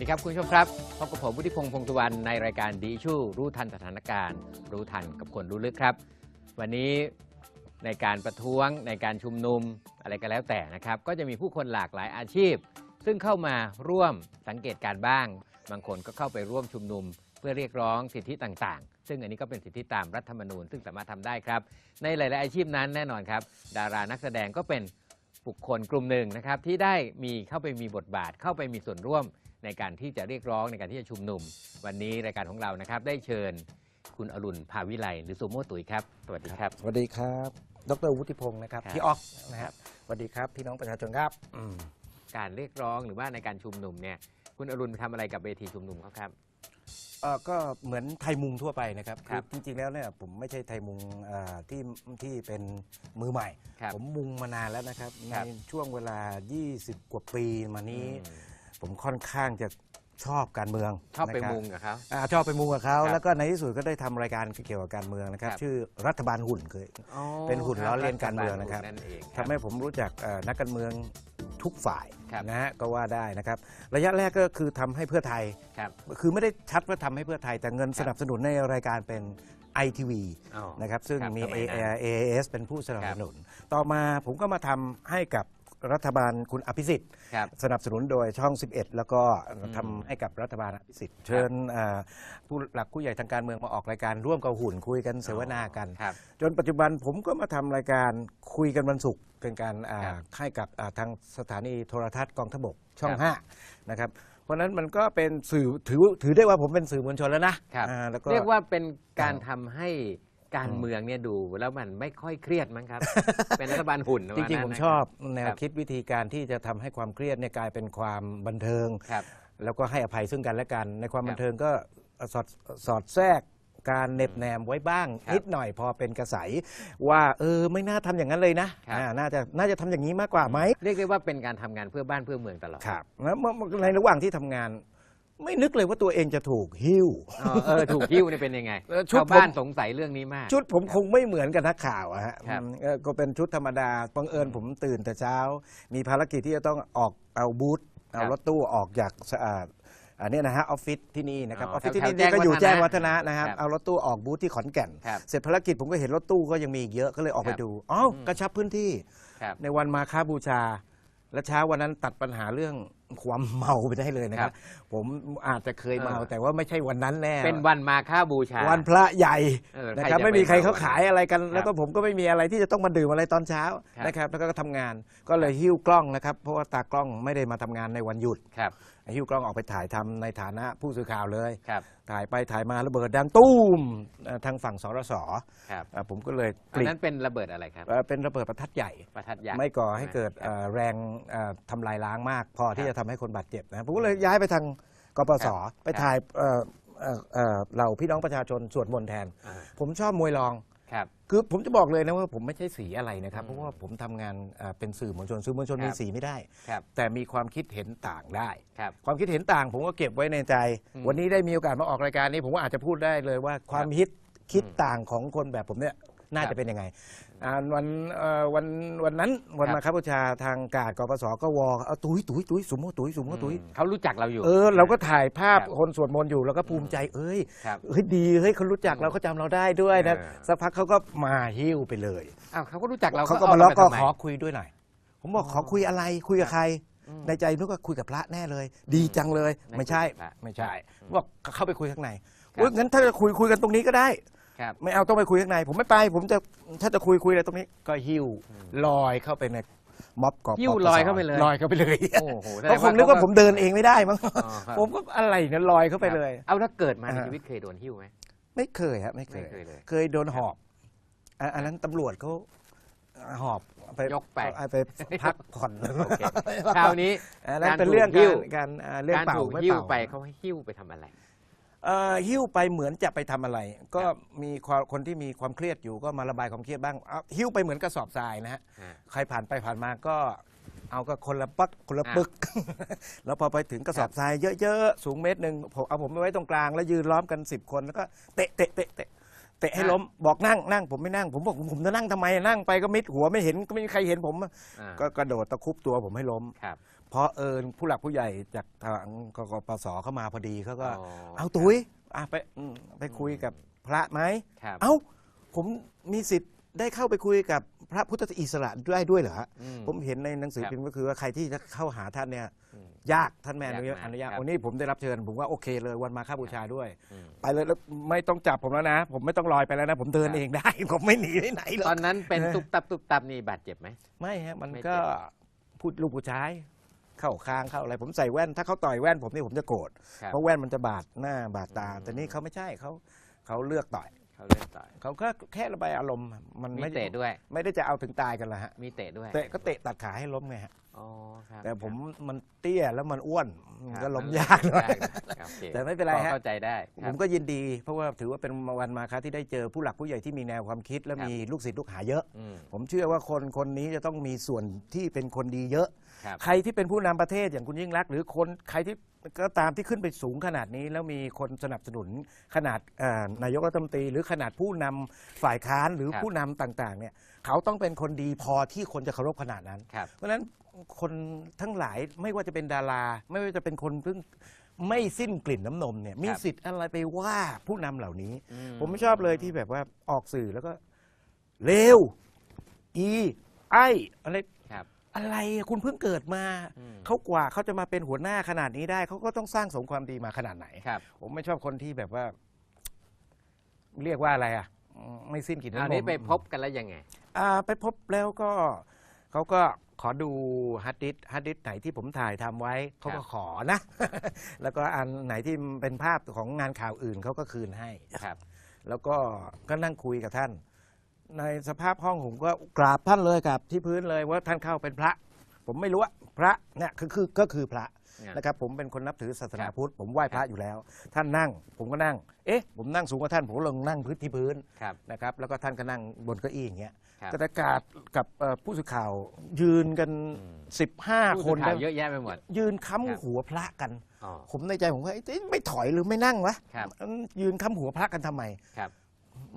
วัสดีครับคุณผู้ชมครับพบกับผมวุฒิพงษ์พงศ์สุวรรณในรายการดีชูรู้ทันสถานการณ์ รู้ทันกับคนรู้ลึกครับ วันนี้ในการประท้วงในการชุมนุมอะไรก็แล้วแต่นะครับ ก็จะมีผู้คนหลากหลายอาชีพ ซึ่งเข้ามาร่วมสังเกตการบ้าง บางคนก็เข้าไปร่วมชุมนุม เพื่อเรียกร้องสิทธิต่างๆ ซึ่งอันนี้ก็เป็นสิทธิตามรัฐธรรมนูญ ซึ่งสามารถทำได้ครับ ในหลาย ๆ อาชีพนั้นแน่นอนครับ ดารานักแสดงก็เป็นบุคคลกลุ่มหนึ่งนะครับที่ได้มีเข้าไปมีบทบาทเข้าไปมีส่วนร่วม ในการที่จะเรียกร้องในการที่จะชุมนุม วันนี้รายการของเรานะครับ ได้เชิญคุณอรุณภาวิไลหรือซูโม่ตุ๋ยครับสวัสดีครับ สวัสดีครับ ดรวุฒิพงศ์นะครับ ครับ พี่ออกนะครับ สวัสดีครับ พี่น้องประชาชนครับอืมการเรียกร้องหรือว่าในการชุมนุมเนี่ยคุณอรุณทำอะไรกับเวทีชุมนุมเขาครับ เอ่อก็เหมือนไทยมุงทั่วไปนะครับครับอจริงๆแล้วเนี่ยผมไม่ใช่ไทยมุงเอ่อที่ที่เป็นมือใหม่ ครับผมมุงมานานแล้วนะครับ ในครับช่วงเวลา 20 กว่าปีมานี้ อืม ผมค่อนข้างจะชอบการเมืองชอบไปนะครับ มุงกับเขา อ่าชอบไปมุงกับเขาครับแล้วก็ในที่สุดก็ได้ทำรายการเกี่ยวกับการเมืองนะครับ ครับ ชื่อรัฐบาลหุ่นเคยอ๋อเป็นหุ่นคบล้อเลียนการเมืองนะครับ นั่นเองทำให้ผมรู้จักเอ่อนักการเมืองทุกฝ่ายครับ นะฮะก็ว่าได้นะครับ ระยะแรกก็คือทำให้เพื่อไทย ครับ คือไม่ได้ชัดว่าทำให้เพื่อไทย แต่เงินครับสนับสนุนในรายการเป็น ITV อ๋อนะครับซึ่งครับมี สมัยนั้น A- AAS เป็นผู้สนับสนุน ต่อมาผมก็มาทำให้กับ รัฐบาลคุณอภิสิทธิ์ ครับ สนับสนุนโดยช่อง 11 แล้วก็มทำให้กับรัฐบาลอภิสิทธิ์เชิญอ่าผู้หลักผู้ใหญ่ทางการเมืองมาออกรายการร่วมกับหุ่นคุยกันเสวนากัน ครับ จนปัจจุบันผมก็มาทำรายการคุยกันวันศุกร์เป็นการอ่าครับให้กับอ่าทางสถานีโทรทัศน์กองทพบกช่องครับ5นะครับ เพราะฉะนั้นมันก็เป็นสื่อถือถือได้ว่าผมเป็นสื่อมวลชนแล้วนะครับ อ่าแล้วก็ เรียกว่าเป็นการอ่าทำให้ การเมืองเนี่ยดูแล้วมันไม่ค่อยเครียดมั้งครับ เป็นรัฐบาลหุ่นจริงๆ ผมชอบแนวครับคิดวิธีการที่จะทำให้ความเครียดเนี่ยกลายเป็นความบันเทิงครับแล้วก็ให้อภัยซึ่งกันและกัน ในความครับบันเทิงก็สอดสอดแทรกการเหน็บแนมไว้บ้างครับนิดหน่อยพอเป็นกระแสว่าเออไม่น่าทำอย่างนั้นเลยนะครับอ่าน่าจะน่าจะทำอย่างนี้มากกว่าไหมเรียกได้ว่าเป็นการทำงานเพื่อบ้านเพื่อเมืองตลอดครับแล้วเมื่อในระหว่างที่ทำงาน ไม่นึกเลยว่าตัวเองจะถูกหิ้ว อ๋อเออถูกหิ้วเนี่ยเป็นยังไงเออชุดชาวบ้านผม สงสัยเรื่องนี้มาก ชุดผมคงไม่เหมือนกับนักข่าวอะฮะครับอืมเอ่อก็เป็นชุดธรรมดาบังเอิญผมตื่นแต่เช้า มีภารกิจที่จะต้องออกเอาบูธเอารถตู้ออกจากสะอาดอันนี้นะฮะออฟฟิศที่นี่นะครับออ๋ออฟฟิศที่แถวนี่ๆก็อยู่แจ้แจ้งงวัวัฒฒนะนะนะครับครับเอารถตู้ออกบูธที่ขอนแก่น ครับเสร็จภารกิจผมก็เห็นรถตู้ก็ยังมีอีกเยอะก็เลยออกไปครับ ดูอ้าวอืมกระชับพื้นที่ ครับ ในวันมาค้าบูชา และเช้าวันนั้นตัดปัญหาเรื่อง ความเมาไปได้เลยนะคครัรับบผมอาจจะเคยเมาเออแต่ว่าไม่ใช่วันนั้นแน่เป็นวันมาฆบูชา วันพระใหญ่เออนะครับใครจะไม่มีใครไปเขาขายอะไรกันครับแล้วก็ผมก็ไม่มีอะไรที่จะต้องมาดื่มอะไรตอนเช้าครับนะครับแล้วก็ทำงานก็เลยหิ้วกล้องนะครับ เพราะว่าตากล้องไม่ได้มาทำงานในวันหยุดครับ หิ้วกล้องออกไปถ่ายทำในฐานะผู้สื่อข่าวเลยครับถ่ายไปถ่ายมาระเบิดดังตุ้มเอ่อทางฝั่งสรสครับอะผมก็เลยอันนั้นเป็นระเบิดอะไรครับเอ่อเป็นระเบิดประทัดใหญ่ประทัดยักษ์ไม่ก่อให้เกิดครับเอ่อแรงเอ่อทำลายล้างมาก พอที่ครับจะทำให้คนบาดเจ็บนะผมก็เลยย้ายไปทางกปสครับไปถ่ายเอ่อเอ่อเอ่อเหล่าพี่น้องประชาชนสวดมนต์แทนอ่าผมชอบมวยรอง ครับ คือผมจะบอกเลยนะว่าผมไม่ใช่สีอะไรนะครับอืมเพราะว่าผมทำงานเอ่อเป็นสื่อมวลชนสื่อมวลชนครับมีสีไม่ได้ ครับแต่มีความคิดเห็นต่างได้ ครับความคิดเห็นต่าง ผมก็เก็บไว้ในใจ อืมวันนี้ได้มีโอกาสมาออกรายการนี้ ผมก็อาจจะพูดได้เลยว่าความคิดคิดอืมต่างของคนแบบผมเนี่ยน่าครัจะบ เป็นยังไง อ่าวันเอ่อวันวันนั้นวันครับ มาครับบูชาทางกาดกปสก็วอเอาตุ้ยตุ้ยตุ้ยสุโมตุ้ยสุโมตุ้ยอืมเขารู้จักเราอยู่ เออเราก็ถ่ายภาพครับคนสวดมนต์อยู่แล้วก็ภูมิใจเอ้ยครับเฮ้ยดีเฮ้ยเขารู้จักเราเขาจำเราได้ด้วยนะเออ สักพักเขาก็มาหิ้วไปเลยอ้าวเขาก็รู้จักเราเขาก็อมาล็อกไปก็ทำไขอคุยด้วยหน่อย ผมบอกอ๋อขอคุยอะไรคุยกับใคร อืม ในใจนึกว่าคุยกับพระแน่เลย ดีจังเลยไม่ไม่ใช่คุยกับพระไม่ใช่อืมบอกเข้าไปคุยข้างในครับโอ้ยงั้นถ้าจะคุยคุยกันตรงนี้ก็ได้ ครับ ไม่เอาต้องไปคุยข้างใน ผมไม่ไป ผมจะถ้าจะคุยคุยอะไรตรงนี้ ก็หิ้วอืมลอยเข้าไปในม็อบกอบหิ้วปปสลอยเข้าไปเลยลอยเข้าไปเลยโอ้โหแสดเขางคงนึกว่าผมเดินเองไม่ได้มั้งอ๋อครับ ผมก็อะไรเนี่ยลอยเข้าไปเลย เอาถ้าเกิดมาในอ่า ชีวิตเคยโดนหิ้วไหม ไม่เคยฮะไม่เคย ไม่เคยเลยเคยโดนหอบอะอันนั้นตำรวจเขาหอบไปยกไป เอาไปพักผ่อนโอเคคราวนี้ อันนั้นการเป็นเรื่องถูกหิ้กาวรการอ่าเรื่องการเป่าถูกไม่หิ้วเป่า ไปเขาให้หิ้วไปทำอะไร เอ่อหิ้วไปเหมือนจะไปทำอะไร ก็ครับมีความคนที่มีความเครียดอยู่ก็มาระบายความเครียดบ้างเอาหิ้วไปเหมือนกระสอบทรายนะฮะอ่าใครผ่านไปผ่านมาก็เอาก็คนละปักคนละอ่าปึก แล้วพอไปถึงกระสอบทรายเยอะๆสูงเมตรหนึ่งผมเอาผมไปไว้ตรงกลาง แล้วยืนล้อมกัน10คนแล้วก็เตะเตะเตะเตะเตะให้ล้มบอกนั่งนั่งผมไม่นั่ง ผมบอกผมจะนั่งทำไมนั่งไปก็มิดหัวไม่เห็นก็ไม่มีใครเห็นผมอ่า ก็กระโดดตะครุบตัวผมให้ล้ม ครับ พอเอิญผู้หลักผู้ใหญ่จากทางกกปสเข้ามาพอดีเขาก็ อ๋อเอาตุ้ยอะไปอืมไปคุยกับพระไหม ครับเอ้า ผมมีสิทธิ์ได้เข้าไปคุยกับพระพุทธอิสระได้ด้วยเหรอฮะ อืมผมเห็นในหนังสือครับพิมพ์ก็คือว่าใครที่จะเข้าหาท่านเนี่ยอืมยากท่านแม่อนุญาตยากมากอนุญาตครับวันนี้ผมได้รับเชิญ ผมว่าโอเคเลยวันมาฆบูชาด้วย อืม ไปเลยแล้วไม่ต้องจับผมแล้วนะ ผมไม่ต้องลอยไปแล้วนะ ผมเดินครับเองได้ ผมไม่หนีไปไหนหรตออก นนั้นเป็นเออ ตุบตับตุบตับนี่บาดเจ็บไหม ไม่ฮะมันไม่ก็เจ็บพูดลูกผู้ชาย เข้าคางเข้าอะไร ผมใส่แว่น ถ้าเขาต่อยแว่นผมนี่ผมจะโกรธครับเพราะแว่นมันจะบาดหน้าบาดตาอืมแต่นี่เขาไม่ใช่เขาเขาเลือกต่อยเขาเล่นต่อยเขาก็แค่ระบายอารมณ์มันมีไม่ได้เตะด้วย ไม่ได้จะเอาถึงตายกันละฮะมีเตะด้วยเตะก็เตะตัดขาให้ล้มไงฮะอ๋อครับแต่ผมมันเตี้ยแล้วมันอ้วนมันครับก็ล้มยากหน่อย ครับโอเคแต่ไม่เป็นไรพอฮะ เข้าใจได้คผรับ มก็ยินดี เพราะว่าถือว่าเป็นวันมาคาที่ได้เจอผู้หลักผู้ใหญ่ที่มีแนวความคิด และครับ มีลูกศิษย์ลูกหาเยอะ อืม ผมเชื่อว่าคนคนนี้จะต้องมีส่วนที่เป็นคนดีเยอะ ครับ ใครที่เป็นผู้นำประเทศอย่างคุณยิ่งรักษณ์หรือคนใครที่ก็ตามที่ขึ้นไปสูงขนาดนี้ แล้วมีคนสนับสนุนขนาดเอ่อนายกรัฐมนตรี หรือขนาดผู้นำฝ่ายค้านหรือครับผู้นำต่างๆเนี่ยเขาต้องเป็นคนดีพอที่คนจะเคารพขนาดนั้น ครับ เพราะฉะนั้นคนทั้งหลายไม่ว่าจะเป็นดารา ไม่ว่าจะเป็นคนเพิ่งไม่สิ้นกลิ่นน้ำนมเนี่ยมีครับสิทธิ์อะไรไปว่าผู้นำเหล่านี้ อืผมไม่ชอบเลยที่แบบว่าออกสื่อแล้วก็เลวอี ไออะไรครับ อะไรอะคุณเพิ่งเกิดมา อืม เขากว่าเขาจะมาเป็นหัวหน้าขนาดนี้ได้ เขาก็ต้องสร้างสมความดีมาขนาดไหน ครับ ผมไม่ชอบคนที่แบบว่า เรียกว่าอะไรอะอืมไม่สิ้นกลิ่นอันน้ำนนี้มไปพบกันแล้วยังไง อ่าไปพบแล้วก็เขาก็ขอดูฮัดดิสก์ฮัดดิสก์ไหนที่ผมถ่ายทำไว้เขาก็ขอนะ แล้วก็อันไหนที่เป็นภาพของงานข่าวอื่นเขาก็คืนให้ ครับ แล้วก็ก็นั่งคุยกับท่าน ในสภาพห้องผมก็กราบท่านเลยกับที่พื้นเลยว่าท่านเข้าเป็นพระ ผมไม่รู้ว่าพระเนี่ยคือคือก็คือพระเนี่ยนะครับผมเป็นคนนับถือศาสนาครับพุทธผมไหว้พระอยู่แล้ว ท่านนั่งผมก็นั่ง เอ๊ะ ผมนั่งสูงกว่าท่านผมก็ลงนั่งพื้นที่พื้นครับนะครับแล้วก็ท่านก็นั่งบนเก้าอี้อย่างเงี้ยครับกระกาศกับเอ่อผู้สื่อข่าวยืนกันอืม15ผู้คสื่นอข่าวเยอะแยะไปหมด ยืนครับค้ำหัวพระกันอ๋อผมในใจผมว่าเอ๊ะไม่ถอยหรือไม่นั่งวะครับอืมยืนค้ำหัวพระกันทำไมครับ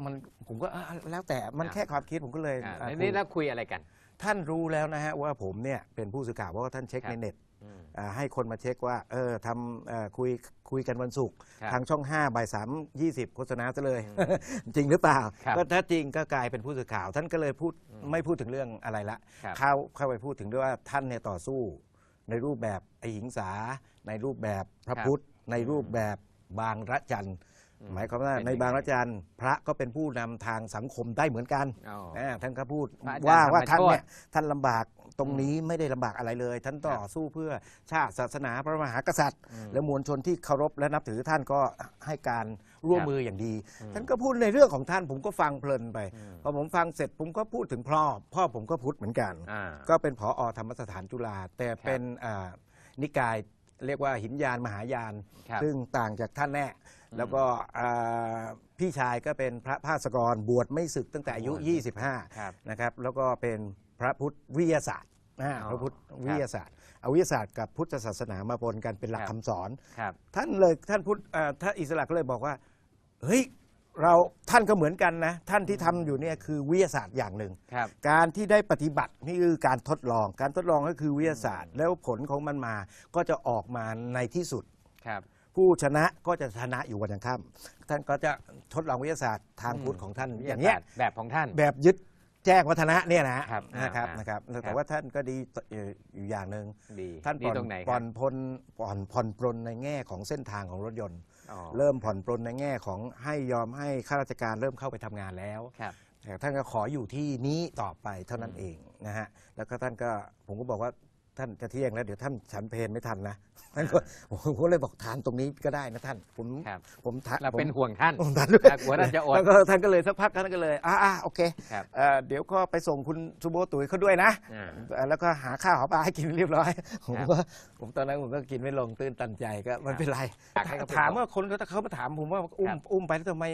มันผมก็อะแล้วแต่มันครับแค่ความคิดผมก็เลยอ่าอะแล้วคุนี่ยแล้วคุยอะไรกัน ท่านรู้แล้วนะฮะว่าผมเนี่ยเป็นผู้สื่อข่าวเพราะว่าท่านเช็คครับในเน็ตอืมอ่าให้คนมาเช็คว่าเออทำเอ่อคุยคุยกันวันศุกร์ครับทางช่อง5บ่ายสามยี่สิบโฆษณาซะเลยอืจริงหรือเปล่า ครับก็ถ้าจริงก็กลายเป็นผู้สื่อข่าว ท่านก็เลยพูดอืมไม่พูดถึงเรื่องอะไรละครับเข้าเข้าไปพูดถึงด้วยว่าท่านเนี่ยต่อสู้ ในรูปแบบไอหิงสา ในรูปแบบพระครับ พุทธ ในรูปแบบบางระจันทร์อื หมายความว่าเป็นในยังไงบางระจันทร์พระก็เป็นผู้นำทางสังคมได้เหมือนกันอ๋ออ่าท่านก็พูดพระอาจารย์ว่าว่าธรรมท่านโชติเนี่ยท่านลำบากตรงนี้ไม่ได้ลำบากอะไรเลย ท่านต่อครับสู้เพื่อชาติศาสนาพระมหากษัตริย์อืมและมวลชนที่เคารพและนับถือท่านก็ให้การร่วมครับมืออย่างดีอืมท่านก็พูดในเรื่องของท่านผมก็ฟังเพลินไปอืมพอผมฟังเสร็จผมก็พูดถึงพ่อพ่อผมก็พุทธเหมือนกันอ่าก็เป็นผอธรรมสถานจุฬาแต่เป็นอ่านิกาย เรียกว่าหินยานมหายาน ครับ ซึ่งต่างจากท่านแน่ แล้วก็อ่าพี่ชายก็เป็นพระภาสกรบวชไม่ศึกตั้งแต่อายุบวชไม่ศึก25 ครับ นะครับแล้วก็เป็นพระพุทธวิทยาศาสตร์อ่าอ๋อพระพุทธครับวิทยาศาสตร์เอาวิทยาศาสตร์กับพุทธศาสนามาปนกันเป็นหลักครับคำสอน ครับ ท่านเลยท่านพุทธอ่าท่านอิสระก็เลยบอกว่า เฮ้ย เราท่านก็เหมือนกันนะ ท่านที่ทำอยู่เนี่ยคือวิทยาศาสตร์อย่างหนึ่ง ครับ การที่ได้ปฏิบัตินี่คือการทดลอง การทดลองก็คือวิทยาศาสตร์ แล้วผลของมันมาก็จะออกมาในที่สุด ครับ ผู้ชนะก็จะชนะอยู่วันยังค่ำท่านก็จะทดลองวิทยาศาสตร์ทางอืมพุทธของท่านวิทอย่าศงเงี้ยสตร์แบบของท่าน แบบยึดแจ้งวัฒนะเนี่ยนะครับนะครับอ่านะครับครัแต่บว่าท่านก็ดีเอ่ออยู่อย่างหนึ่งดีท่านดีผ่อนตรงไหนคผ่รัอบนพลผ่อนผ่อนปรนในแง่ของเส้นทางของรถยนต์ อ๋อ เริ่มผ่อนปรนในแง่ของให้ยอมให้ข้าราชการเริ่มเข้าไปทำงานแล้ว ครับ แต่ท่านก็ขออยู่ที่นี้ต่อไปเท่านั้นอืมเองนะฮะ แล้วก็ท่านก็ผมก็บอกว่าท่านจะเที่ยงแล้วเดี๋ยวท่านฉันเพลนไม่ทันนะท่านก็ผมก็เลยบอกทานตรงนี้ก็ได้นะท่าน ผมครับ ผมทานเราเป็นผมห่วงท่านผมทานด้วยกลัวท่านจะอดแล้วก็ท่านก็เลยสักพักท่านก็เลยอ่าอ่าโอเคครับเอ่อเดี๋ยวก็ไปส่งคุณซูโบตุ๋ยเขาด้วยนะ อ่าเอ่อแล้วก็หาข้าวหาปลาให้กินเรียบร้อย ผมครับก็ผมตอนนั้นผมก็กินไม่ลงตื้นตันใจก็ไม่เป็นไร อยากให้เขาไปถามบอกว่าคนเขามาถามผมว่าอุ้มครับอุ้มไปแล้วทำไม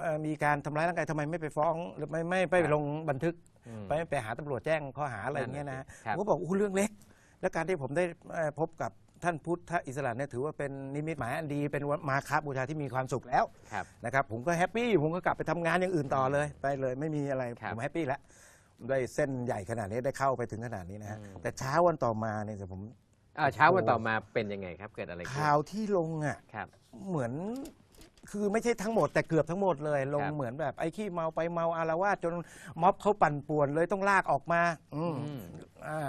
เอ่อมีการทำร้ายร่างกายทำไมไม่ไปฟ้องหรือไม่ไม่ไปครับลงบันทึกอืมไปไปหาตำรวจแจ้งข้อหาอะไรอย่างเงี้ยนะครัผบมก็บอกอู้เรื่องเล็ก แล้วการที่ผมได้เอ่อพบกับ ท่านพุทธอิสระเนี่ยถือว่าเป็นนิมิตหมายอันดีเป็นวันมาคาบูชาที่มีความสุขแล้วครับนะครับผมก็แฮปปี้ผมก็กลับไปทำงานอย่างอื่นต่อเลยไปเลยไม่มีอะไรครับผมแฮปปี้แล้วได้เส้นใหญ่ขนาดนี้ได้เข้าไปถึงขนาดนี้นะฮะอืมแต่เช้าวันต่อมาเนี่ยผมอ่าเช้าวันต่อมาเป็นยังไงครับเกิดอะไรขึ้นข่าวที่ลงอะครับเหมือนคือไม่ใช่ทั้งหมดแต่เกือบทั้งหมดเลย ลงครับเหมือนแบบไอ้ขี้เมาไปเมาอารวาสจนม็อบเขาปั่นป่วนเลยต้องลากออกมา อืมอืมอ่า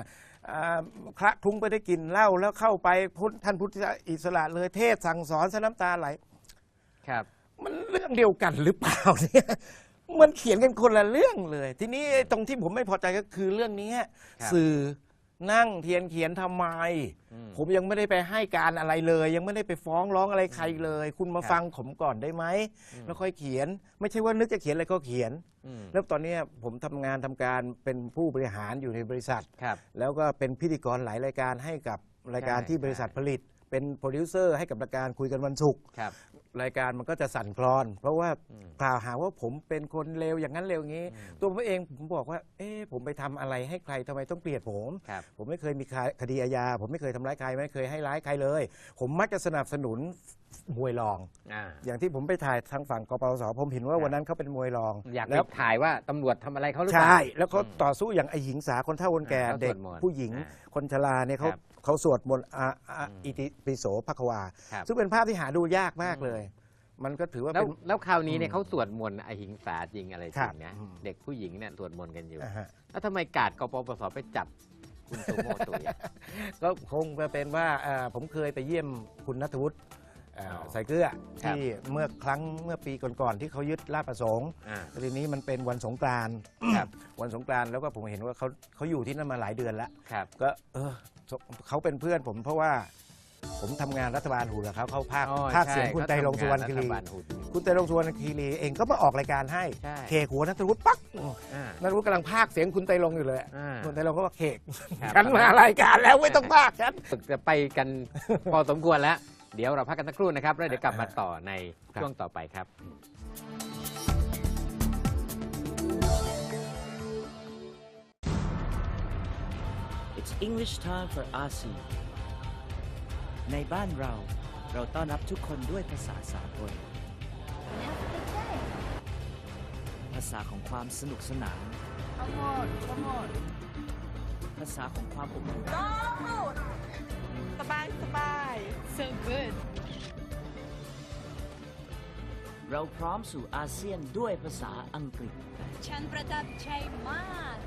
อ่าพระคลุ้งไปได้กินเหล้าแล้วเข้าไปพุทธท่านพุทธอิสระเลยเทศสั่งสอนสน้ำตาไหลครับ มันเรื่องเดียวกันหรือเปล่าเนี่ยมันเขียนกันคนละเรื่องเลย ทีนี้ไอ้ตรงที่ผมไม่พอใจก็คือเรื่องนี้ครับสื่อ นั่งเทียนเขียนทำไมอืมผมยังไม่ได้ไปให้การอะไรเลย ยังไม่ได้ไปฟ้องร้องอะไรใครเลย คุณมาครับฟังผมก่อนได้ไหมอืมแล้วค่อยเขียน ไม่ใช่ว่านึกจะเขียนอะไรก็เขียนอืมแล้วตอนเนี้ยผมทำงานทำการเป็นผู้บริหารอยู่ในบริษัท ครับ แล้วก็เป็นพิธีกรหลายรายการให้กับรายการใช่ที่บริษัทใช่ผลิต เป็นโปรดิวเซอร์ให้กับรายการคุยกันวันศุกร์ ครับ รายการมันก็จะสั่นคลอน เพราะว่าอืมกล่าวหาว่าผมเป็นคนเลวอย่างนั้นเลวอย่างนี้อืมตัวผมเองผมบอกว่าเอ๊ะผมไปทำอะไรให้ใครทำไมต้องเกลียดผมครับผมไม่เคยมีคดีอาญาผมไม่เคยทำร้ายใครไม่เคยให้ร้ายใครเลย ผมมักจะสนับสนุน มวยรอง อ่าอย่างที่ผมไปถ่ายทางฝั่งกปปสผมเห็นว่าวันนั้นเขาเป็นมวยรองอยากไปแล้วถ่ายว่าตำรวจทำอะไรเขาหรือเปล่า ใช่แล้วเขาอืมต่อสู้อย่างไอหญิงสาคนเฒ่าคนแก่อ่าเขาสวดเด็กมนต์ผู้หญิงอ่าคนชราเนี่ยเขาครับเขาสวดมนต์อาอาอืมอิติปิโสภควา ครับ ซึ่งเป็นภาพที่หาดูยากมากเลย มันก็ถือว่าแล้วเป็น แล้วคราวนี้เนี่ยอืมเขาสวดมนต์อหิงสาจริงอะไรจครัริบงนะอืมเด็กผู้หญิงเนี่ยสวดมนต์กันอยู่ อ่าฮะแล้วทำไมกาดกปปสไปจับคุณโตโมตุยอะก็คงจะเป็นว่าเอ่อผมเคยไปเยี่ยมคุณนัทวุฒิ เอ่ออ๋อใส่เกลือครับที่เมื่อครั้งเมื่อปีก่อนๆที่เขายึดลาดประสงค์อ่าทีนี้มันเป็นวันสงกรานต์ครับ วันสงกรานต์แล้วก็ผมเห็นว่าเขาเขาอยู่ที่นั่นมาหลายเดือนแล้ว ครับ ก็เออเขาเป็นเพื่อนผมเพราะว่าผมทำงานรัฐบาลหูกับเขาเขาภาคอ๋อภาคเสียงใช่คุณไตรรงค์สุวรรณคีรี เขาทำงานรัฐบาลหุ่นคุณไตรรงค์สุวรรณคีรีเองก็มาออกรายการให้ใช่ เคกหัวนัทวุฒิปักอ่า นัทวุฒิกำลังภาคเสียงคุณไตรรงค์อยู่เลยอ่าคุณไตรรงค์ก็ว่าเคกครับ ฉันมารายการแล้วไม่ต้องภาคฉัน ฝึกจะไปกัน พอสมควรแล้ว เดี๋ยวเราพักกันสักครู่นะครับ แล้วเดี๋ยวกลับมาต่อในครับช่วงต่อไปครับ It's English time for ASEAN ในบ้านเราเราต้อนรับทุกคนด้วยภาษาสากล ภาษาของความสนุกสนานภาษาของความอบอุ่นส บายสบาย so good เราพร้อมสู่อาเซียนด้วยภาษาอังกฤษ ฉันประทับใจมาก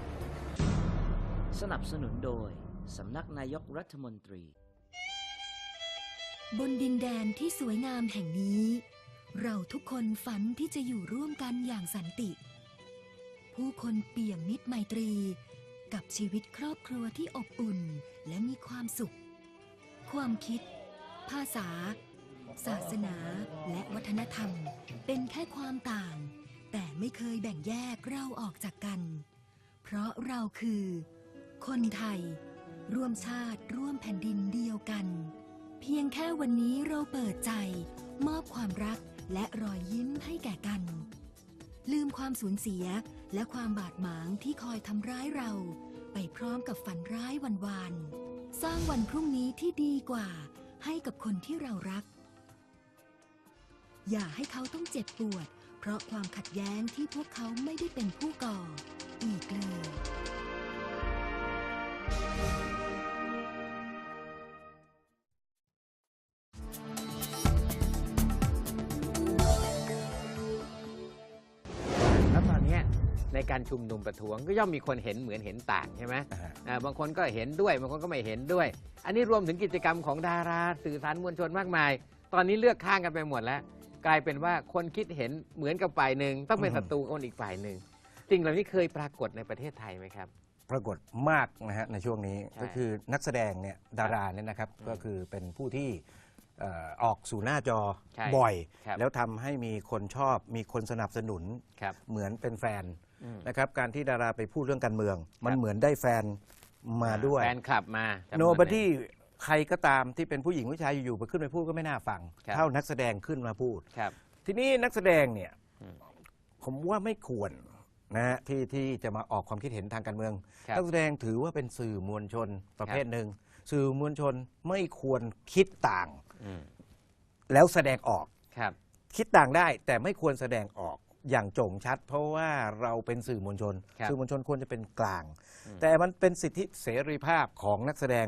สนับสนุนโดย สำนักนายกรัฐมนตรี บนดินแดนที่สวยงามแห่งนี้ เราทุกคนฝันที่จะอยู่ร่วมกันอย่างสันติ ผู้คนเปี่ยมมิตรไมตรี กับชีวิตครอบครัวที่อบอุ่นและมีความสุข ความคิด ภาษา ศาสนาและวัฒนธรรม เป็นแค่ความต่าง แต่ไม่เคยแบ่งแยกเราออกจากกัน เพราะเราคือ คนไทย ร่วมชาติร่วมแผ่นดินเดียวกัน เพียงแค่วันนี้เราเปิดใจ มอบความรักและรอยยิ้มให้แก่กัน ลืมความสูญเสียและความบาดหมางที่คอยทำร้ายเรา ไปพร้อมกับฝันร้ายวันวาน สร้างวันพรุ่งนี้ที่ดีกว่า ให้กับคนที่เรารัก อย่าให้เขาต้องเจ็บปวด เพราะความขัดแย้งที่พวกเขาไม่ได้เป็นผู้ก่อ อีกเลย การชุมนุมประท้วงก็ย่อมมีคนเห็นเหมือนเห็นต่างใช่ไหมอ่าฮะอ่าบางคนก็เห็นด้วยบางคนก็ไม่เห็นด้วย อันนี้รวมถึงกิจกรรมของดาราสื่อสารมวลชนมากมาย ตอนนี้เลือกข้างกันไปหมดแล้ว กลายเป็นว่าคนคิดเห็นเหมือนกับฝ่ายหนึ่งต้องเป็นศัตรูคนอีกฝ่ายหนึ่งสิ่งเหล่านี้เคยปรากฏในประเทศไทยไหมครับปรากฏมากนะฮะในช่วงนี้ใช่ก็คือนักแสดงเนี่ยดาราเนี่ยนะครับอืมก็คือเป็นผู้ที่ เอ่อออกสู่หน้าจอใช่บ่อย ครับ แล้วทำให้มีคนชอบมีคนสนับสนุนครับ เหมือนเป็นแฟนอืม นะครับการที่ดาราไปพูดเรื่องการเมือง มันครับเหมือนได้แฟนมาด้วย แฟนคลับมาจำวหง nobody ใครก็ตามที่เป็นผู้หญิงผู้ชายอยู่ๆไปขึ้นไปพูดก็ไม่น่าฟัง ครับ เท่านักแสดงขึ้นมาพูด ครับ ทีนี้นักแสดงเนี่ยอืมผมว่าไม่ควรนะฮะที่ที่จะมาออกความคิดเห็นทางการเมือง ครับนักแสดงถือว่าเป็นสื่อมวลชนประเภทหนึ่งสื่อมวลชนไม่ควรคิดต่างอืม แล้วแสดงออกครับ คิดต่างได้แต่ไม่ควรแสดงออกอย่างโจ่งชัด เพราะว่าเราเป็นสื่อมวลชน ครับสื่อมวลชนควรจะเป็นกลางอืมแต่มันเป็นสิทธิเสรีภาพของนักแสดง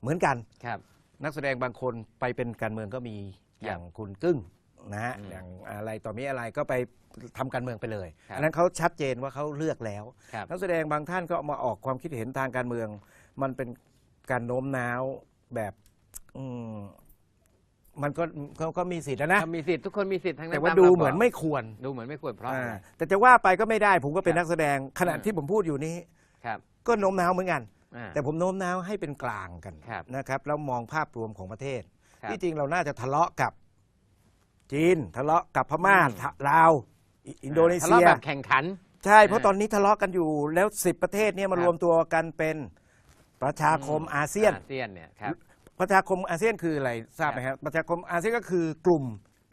เหมือนกัน ครับ นักแสดงบางคนไปเป็นการเมืองก็มีครับอย่างคุณกึ้งนะฮะอืมอย่างอะไรต่อมีอะไรก็ไปทำการเมืองไปเลยครับ อันนั้นเขาชัดเจนว่าเขาเลือกแล้ว ครับ นักแสดงบางท่านก็มาออกความคิดเห็นทางการเมือง มันเป็นการโน้มน้าวแบบอืม มันก็ก็ก็มีสิทธิ์นะนะ มีสิทธิ์ทุกคนมีสิทธิ์ทั้งนั้นแต่ว่าตดูระบบเหมือนไม่ควรดูเหมือนไม่ควรเพราะอ่าอะไรแต่จะว่าไปก็ไม่ได้ ผมก็เป็นครับนักแสดงขณะอืมที่ผมพูดอยู่นี้ ครับก็โน้มน้าวเหมือนกัน อ่า แต่ผมโน้มน้าวให้เป็นกลางกันครับนะครับแล้วมองภาพรวมของประเทศ ครับที่จริงเราน่าจะทะเลาะกับจีน ทะเลาะกับพม่าอืม ทะลาวอิอินโดนีทะเซีเลาะย แบบแข่งขัน ใช่ เพราะอ่าตอนนี้ทะเลาะกันอยู่แล้วสิบประเทศเนี่ยมาครับ รวมตัวกันเป็นประชาคมอาเซียน อาเซียนเนี่ยครับ ประชาคมอาเซียนคืออะไรทราบไหมครับประชาคมอาเซียนก็คือกลุ่ม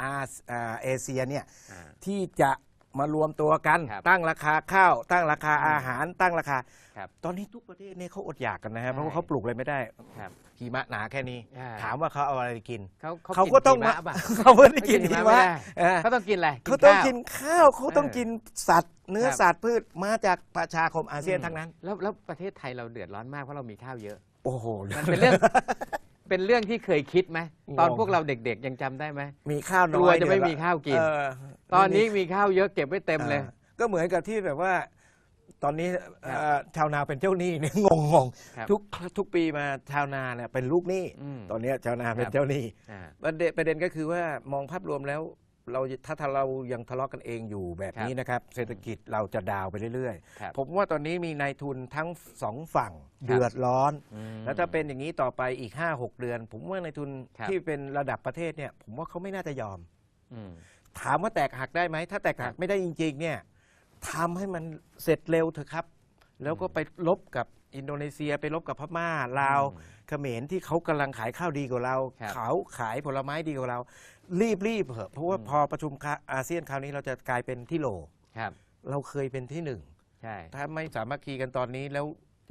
อาอ่าเอเชียเนี่ยอ่าที่จะมารวมตัวกันครับตั้งราคาข้าว ตั้งราคาอาหารตั้งราคาครับตอนนี้ทุกประเทศเนี่ยเขาอดอยากกันนะฮะใช่เพราะว่าเขาปลูกอะไรไม่ได้ครับหิมะหนาแค่นี้ใช่ถามว่าเขาเอาอะไรกินเขาเขาก็ต้องมามาป่ะเขาไม่ได้กินเขากินหิหิมะมะไม่ได้เออเขาต้องกินอะไรเขาต้องข้วกินข้าวเขาต้องเออกินสัตว์ เนื้อครับสัตว์พืชมาจากประชาคมอาเซียนทั้งนั้นแล้วแล้วประเทศไทยเราเดือดร้อนมากเพราะเรามีข้าวเยอะโอ้โหมันเป็นเรื่อง เป็นเรื่องที่เคยคิดไหมงงตอนพวกเราเด็กๆ ยังจำได้ไหมมีข้าวกน้ลัอวยจะไม่เดี๋ยมีข้าวกิน เออตอนนี้มีข้าวเยอะเก็บไว้เต็มเลยอ่าก็เหมือนกับที่แบบว่า ตอนนี้เอ่อชาวนาเป็นเจ้าหนี้เนี่ยงงงงครับทุกทุกปีมาชาวนาเนี่ยเป็นลูกหนี้ อืมตอนนี้ชาวนาเป็คนรับ เจ้าหนี้อ่า ประเด็นประเด็นก็คือว่ามองภาพรวมแล้ว เราถ้าถ้าเรายังทะเลาะกันเองอยู่แบบครับนี้นะครับ เศรษฐกิจเราจะดาวไปเรื่อยครับ ๆ ผมว่าตอนนี้มีนายทุนทั้งสองฝั่งครับเดือดร้อน อืม แล้วถ้าเป็นอย่างนี้ต่อไปอีก 5 6 เดือน ผมว่านายทุนครับ ที่เป็นระดับประเทศเนี่ย ผมว่าเขาไม่น่าจะยอม อืม ถามว่าแตกหักได้ไหม ถ้าแตกหัคกรับไม่ได้จริง ๆ เนี่ยทำให้มันเสร็จเร็วเถอะครับ แล้วก็ไปลบกับ อินโดนีเซียไปลบกับพม่าลาวอืมเขมรที่เขากำลังขายข้าวดีกว่าเราครับ เขาขายผลไม้ดีกว่าเรา รีบรีบเถอะเพราะว่าอืมพอประชุมอาเซียนคราวนี้เราจะกลายเป็นที่โหล ครับ เราเคยเป็นที่หนึ่ง ใช่ถ้าไม่สามัคคีกันตอนนี้แล้ว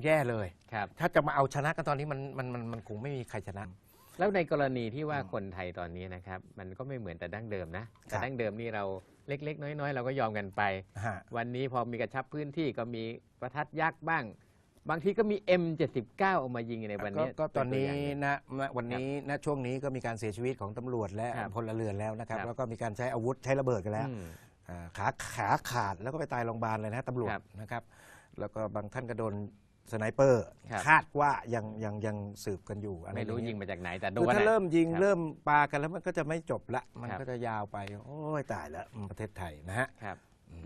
แย่เลย ครับ ถ้าจะมาเอาชนะกันตอนนี้มันมันมันมันคงไม่มีใครชนะ แล้วในกรณีที่ว่าคนไทยตอนนี้นะครับ มันก็ไม่เหมือนแต่ดั้งเดิมนะ แต่ครับดั้งเดิมนี่เราเล็ก ๆ น้อย ๆ เราก็ยอมกันไป ฮะ วันนี้พอมีกระชับพื้นที่ก็มีประทัดยักษ์บ้าง บางทีก็มี M79 เอามายิงในวันก็นี้ก็ตอนนี้เป็วย่างหงนะณวันนี้ณช่วงนี้ก็มีการเสียชีวิตของตำรวจและครับพลเรือนแล้วนะครับครับ แล้วก็มีการใช้อาวุธใช้ระเบิดกันแล้วอืมอ่าขาขาขาดแล้วก็ไปตายโรงพยาบาลเลยนะตำรวจครับนะครับ แล้วก็บางท่านก็โดนสไนเปอร์ครับคาดว่ายังยังยังสืบกันอยู่อะไม่รู้อางยิเงี้งมาจากไหนแต่โดคือนถ้าอะเริ่มยิงครับเริ่มปากันแล้วมันก็จะไม่จบละ มันครับก็จะยาวไป โอ้ยตายแล้วอืมประเทศไทยนะฮะครับ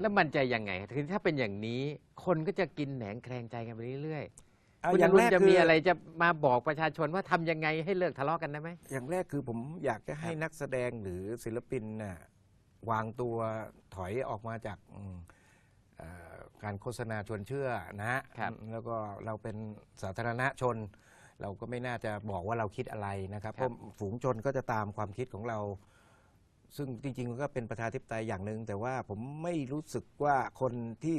แล้วมันจะยังไงคือถ้าเป็นอย่างนี้ คนก็จะกินแหนงแคลงใจกันไปเรื่อยๆเอาคุณอย่างอรุแรณกจะคืมีออะไรจะมาบอกประชาชนว่าทำยังไงให้เลิกทะเลาะกันได้ไหมอย่างแรกคือผมอยากจะให้นักแสดงหรือศิลปินน่ะวางตัวถอยออกมาจากอืมเอ่อการโฆษณาชวนเชื่อนะฮะครับแล้วก็เราเป็นสาธารณชน เราก็ไม่น่าจะบอกว่าเราคิดอะไรนะครับคเพรับราะฝูงชนก็จะตามความคิดของเรา ซึ่งจริงๆมันก็เป็นประชาธิปไตยอย่างหนึ่งแต่ว่าผมไม่รู้สึกว่าคนที่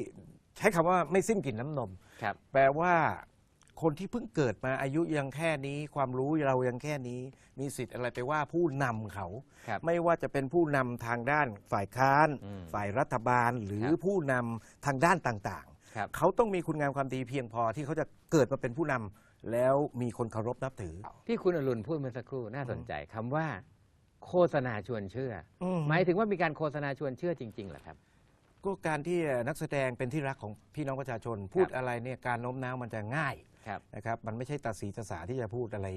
ใช้คำว่าไม่สิ้นกลิ่นน้ำนม ครับ แปลว่าคนที่เพิ่งเกิดมาอายุยังแค่นี้ ความรู้เรายังแค่นี้ มีสิทธิ์อะไรไปว่าผู้นำเขา ครับไม่ว่าจะเป็นผู้นำทางด้านฝ่ายค้าน อืมฝ่ายรัฐบาลหรือครับ ผู้นำทางด้านต่างครับ ๆ เขาต้องมีคุณงามความดีเพียงพอที่เขาจะเกิดมาเป็นผู้นำแล้วมีคนเคารพนับถือ ที่คุณอรุณพูดเมื่อสักครู่น่าสนใจคำว่า โฆษณาชวนเชื่อออืมหมายถึงว่ามีการโฆษณาชวนเชื่อจริงๆเหรอครับ ก็การที่นักแสดงเป็นที่รักของพี่น้องประชาชน พูดอะไรเนี่ยการโน้มน้าวมันจะง่ายครับ นะครับ มันไม่ใช่ตาสีตาสาที่จะพูดอะไร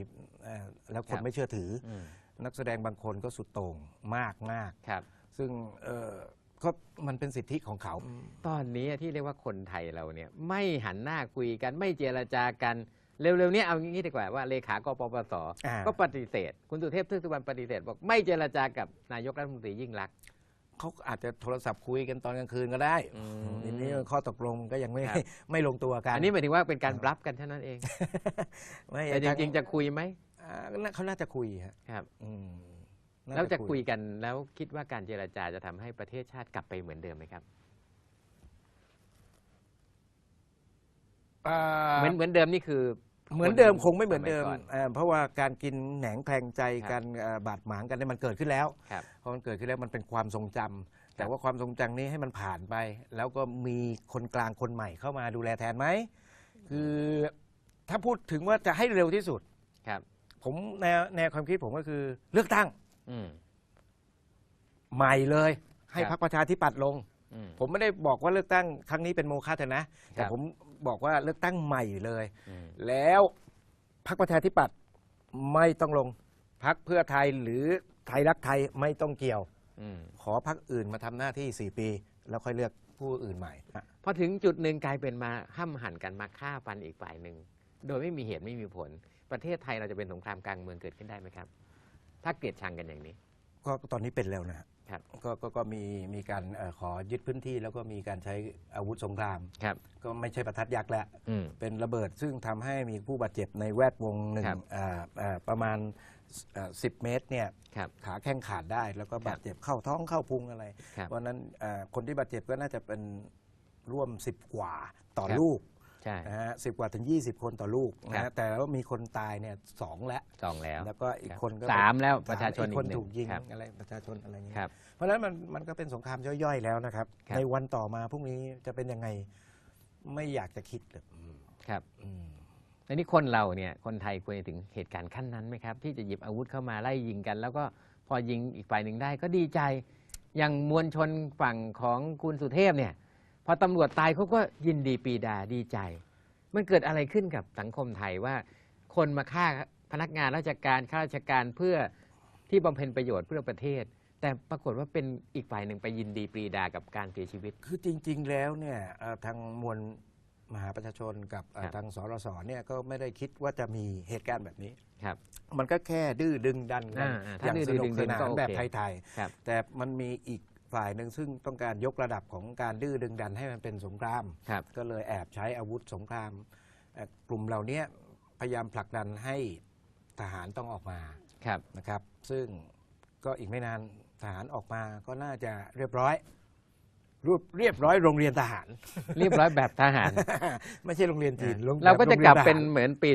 เอ่อแล้วคครันบไม่เชื่อถืออืมนักแสดงบางคนก็สุดโต่งมากมากครับซึ่งเออก็มันเป็นสิทธิของเขา ตอนนี้ที่เรียกว่าคนไทยเราเนี่ย ไม่หันหน้าคุยกันไม่เจรจากัน เร็วๆเนี้เอางี้ดีกว่าว่าเลขากปปสอ่าก็ปฏิเสธ คุณสุเทพเทือกสุบรรณปฏิเสธบอกไม่เจรจากับนายกรัฐมนตรียิ่งรักษณ์เขาอาจจะโทรศัพท์คุยกันตอนกลางคืนก็ได้อืมทีนี้ข้อตกลงก็ยังไม่ครับไม่ลงตัวกัน อันนี้หมายถึงว่าเป็นการบลัฟกันเท่านั้นเองไม่แต่จริงๆจะคุยไหมอ่าน่าเขาน่าจะคุยฮะครับอืมน่าแล้วจะคุยกันแล้วคิดว่าการเจรจาจะทำให้ประเทศชาติกลับไปเหมือนเดิมไหมครับอ่าเหมือนเหมือนเดิมนี่คือ เหมือนเดิมคงไม่เหมือนเดิมสยก่อ่าเพราะว่าการกินแหนงแคลงใจครับกันเอ่อบาดหมางกันเนี่ยมันเกิดขึ้นแล้วครับพอมันเกิดขึ้นแล้วมันเป็นความทรงจำแต่ว่าความทรงจำนี้ให้มันผ่านไป แล้วก็มีคนกลางคนใหม่เข้ามาดูแลแทนไหมคือถ้าพูดถึงว่าจะให้เร็วที่สุด ครับ ผมแนวแนวความคิดผมก็คือเลือกตั้งอืม ใหม่เลย ให้ครับ พรรคประชาธิปัตย์ลง อืม ผมไม่ได้บอกว่าเลือกตั้งครั้งนี้เป็นโมฆะเถอะนะ แต่ครับผม บอกว่าเลือกตั้งใหม่เลยอืมแล้วพรรคประชาธิปัตย์ไม่ต้องลงพรรคเพื่อไทยหรือไทยรักไทยไม่ต้องเกี่ยวอืมขอพรรคอื่นมาทำหน้าที่ 4 ปี แล้วค่อยเลือกผู้อื่นใหม่พอถึงจุดหนึ่งกลายเป็นมาห้ำหันกันมาฆ่าฟันอีกฝ่ายหนึ่งโดยไม่มีเหตุไม่มีผล ประเทศไทยเราจะเป็นสงครามกลางเมืองเกิดขึ้นได้ไหมครับ ถ้าเกลียดชังกันอย่างนี้ ก็ตอนนี้เป็นแล้วนะฮะ ครับ ก็ก็ก็มีมีการเอ่อขอยึดพื้นที่แล้วก็มีการใช้อาวุธสงคราม ครับ ก็ไม่ใช่ประทัดยักษ์แล้ว อืม เป็นระเบิดซึ่งทำให้มีผู้บาดเจ็บในแวดวงหนึ่งครับ อ่าอ่าประมาณสิบเมตรเนี่ยครับ ขาแข้งขาดได้ แล้วก็ครับบาดเจ็บเข้าท้องเข้าพุงอะไรครับเพราะฉะนั้นอ่าคนที่บาดเจ็บก็น่าจะเป็นร่วม 10 กว่าต่อครับ ลูก ใช่นะฮะสิกว่าถึง 20 คนต่อลูกนะครัฮะบ แต่ว่ามีคนตายเนี่ยสองแล้ว สองแล้วแล้วก็อีกครับคนก็สามแล้วสประชาชนอีกคนอีกหนึ่งถูกยิงครับอะไรประชาชนอะไรอย่างเงี้ย ครับ เพราะฉะนั้นมันมันก็เป็นสงครามย่อยๆแล้วนะครับ ครับ ในวันต่อมาพรุ่งนี้จะเป็นยังไงไม่อยากจะคิดเลยอืมครับอืมแล้วนี่คนเราเนี่ยคนไทยควรจะถึงเหตุการณ์ขั้นนั้นไหมครับ ที่จะหยิบอาวุธเข้ามาไล่ยิงกัน แล้วก็พอยิงอีกฝ่ายหนึ่งได้ก็ดีใจ อย่างมวลชนฝั่งของคุณสุเทพเนี่ย พอตำรวจตายเขาก็ยินดีปรีดาดีใจ มันเกิดอะไรขึ้นกับสังคมไทยว่า คนมาฆ่าพนักงานราชการข้าราชการเพื่อที่บำเพ็ญประโยชน์เพื่อประเทศ แต่ปรากฏว่าเป็นอีกฝ่ายหนึ่งไปยินดีปรีดากับการเสียชีวิต คือจริง ๆ แล้วเนี่ยเอ่อทางมวลมหาประชาชนกับเอ่อครับ ทางสรสเนี่ยก็ไม่ได้คิดว่าจะมีเหตุการณ์แบบนี้ ครับ มันก็แค่ดื้อดึงดันกันอ่าอ่าอถ้าย่างดื้อสนุดึกงสดันนาก็นโอเค แบบไทย ครับ ๆ แต่มันมีอีก ฝ่ายหนึ่งซึ่งต้องการยกระดับของการดื้อดึงดันให้มันเป็นสงคราม ครับก็เลยแอบใช้อาวุธสงครามเอ่อกลุ่มเหล่านี้พยายามผลักดันให้ทหารต้องออกมาครับ นะครับ ซึ่งก็อีกไม่นานทหารออกมาก็น่าจะเรียบร้อยรูปเรียบร้อยโรงเรียนทหาร เรียบร้อยแบบทหาร ไม่ใช่โรงเรียนจีนโงเราก็จะกลับโรงยเป็นทหารเหมือนปี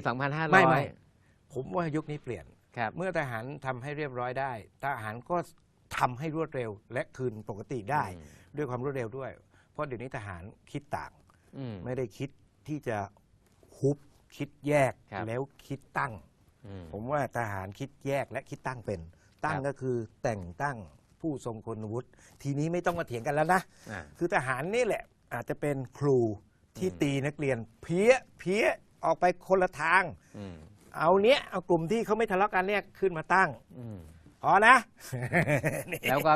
ไม่ไม่2500ผมว่ายุคนี้เปลี่ยน ครับ เมื่อทหารทำให้เรียบร้อยได้ ทหารก็ ทำให้รวดเร็วและคืนปกติได้ อืม ด้วยความรวดเร็วด้วย เพราะเดี๋ยวนี้ทหารคิดต่าง อืม ไม่ได้คิดที่จะฮุบคิดแยกครับ แล้วคิดตั้ง อืม ผมว่าทหารคิดแยกและคิดตั้งเป็น ตั้งครับ ก็คือแต่งตั้งผู้ทรงคุณวุฒิทีนี้ไม่ต้องมาเถียงกันแล้วนะ อ่า คือทหารนี่แหละอาจจะเป็นครูที่อืม ตีนักเรียน เพี้ยเพี้ยออกไปคนละทาง อืมเอาเนี้ยเอากลุ่มที่เขาไม่ทะเลาะกันเนี่ยขึ้นมาตั้ง อืม พอนะนี่แล้วก็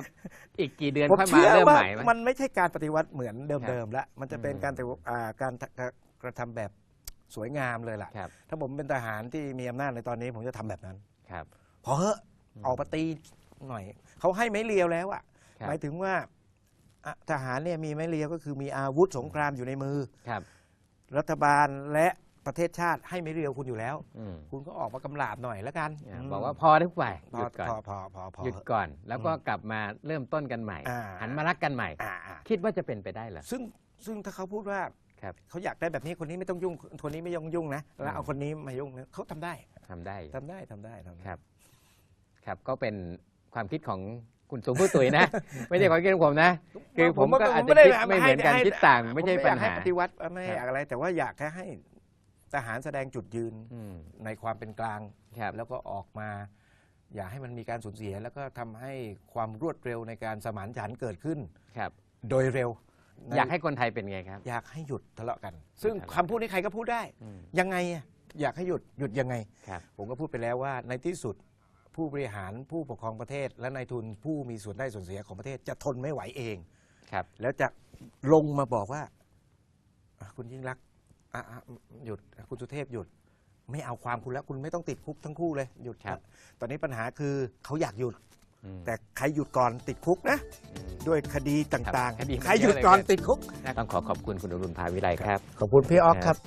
อีกกี่เดือนผมค่อยมาเชื่อเริ่มว่าใหม่ไหมมันไม่ใช่การปฏิวัติเหมือนเดิมๆแล้วมันจะเป็นอืมการแต่อ่าการกระทำแบบสวยงามเลยล่ะครับถ้าผมเป็นทหารที่มีอำนาจในตอนนี้ ผมจะทำแบบนั้นครับพอเถอะออกมาตีหน่อย เขาให้ไม้เรียวแล้วอะครับหมายถึงว่าอะทหารเนี่ยมีไม้เรียวก็คือมีอาวุธสงครามอยู่ในมือครับ รัฐบาลและ ประเทศชาติให้ไม้เรียวคุณอยู่แล้ว อืมคุณก็ออกมากำลาบหน่อยแล้วกันอ่ามบอกว่าพอทุกฝ่ายพหอยุดก่อนพอพอพอพอ หยุดก่อน แล้วก็กลับมาเริ่มต้นกันใหม่ อ่า หันมารักกันใหม่ อ่าอ่าคิดว่าจะเป็นไปได้เหรอ ซึ่งซึ่งถ้าเขาพูดว่าครับเขาอยากได้แบบนี้คนนี้ไม่ต้องยุ่งคนนี้ไม่ต้องยุ่งนะแล้วเอาอืม คนนี้มายุ่งนะเขาทำได้ทำได้อยู่ทำได้ทำได้ทำได้ครับ ครับก็เป็นความคิดของคุณสูงผู้ตุยนะ ไม่ใช่ความคิดของผมนะ คือผมก็อาจจะคิดไม่เหมือนกันคิดต่างไม่ใช่ผปัญอยากให้หาปฏิวัติไม่ให้ครับอะไร แต่ว่าอยากแค่ให้ ทหารแสดงจุดยืนอืม ในความเป็นกลาง ครับ แล้วก็ออกมา อย่าให้มันมีการสูญเสีย แล้วก็ทำให้ความรวดเร็วในการสมานฉันท์เกิดขึ้น ครับ โดยเร็วอยากให้คนไทยเป็นไงครับ อยากให้หยุดทะเลาะกัน ซึ่งทะเลาะคำพูดนี้ใครก็พูดได้ อืม ยังไงอะอยากให้หยุดหยุดยังไง ครับ ผมก็พูดไปแล้วว่าในที่สุดผู้บริหารผู้ปกครองประเทศ และนายทุนผู้มีส่วนได้ส่วนเสียของประเทศจะทนไม่ไหวเอง ครับ แล้วจะลงมาบอกว่าอะคุณยิ่งรักษณ์ อะอะหยุดคุณสุเทพหยุด ไม่เอาความคุณแล้วคุณไม่ต้องติดคุกทั้งคู่เลยหยุดครับ ตอนนี้ปัญหาคือเขาอยากหยุด อืม แต่ใครหยุดก่อนติดคุกนะอืมด้วยคดีต่างครับคดีมันๆใครหยุดก่อนเยอะเหลือเกินติดคุก ต้องขอขอบคุณคุณอรุณภาวิไลครับ ขอบคุณพี่ออกครับครับ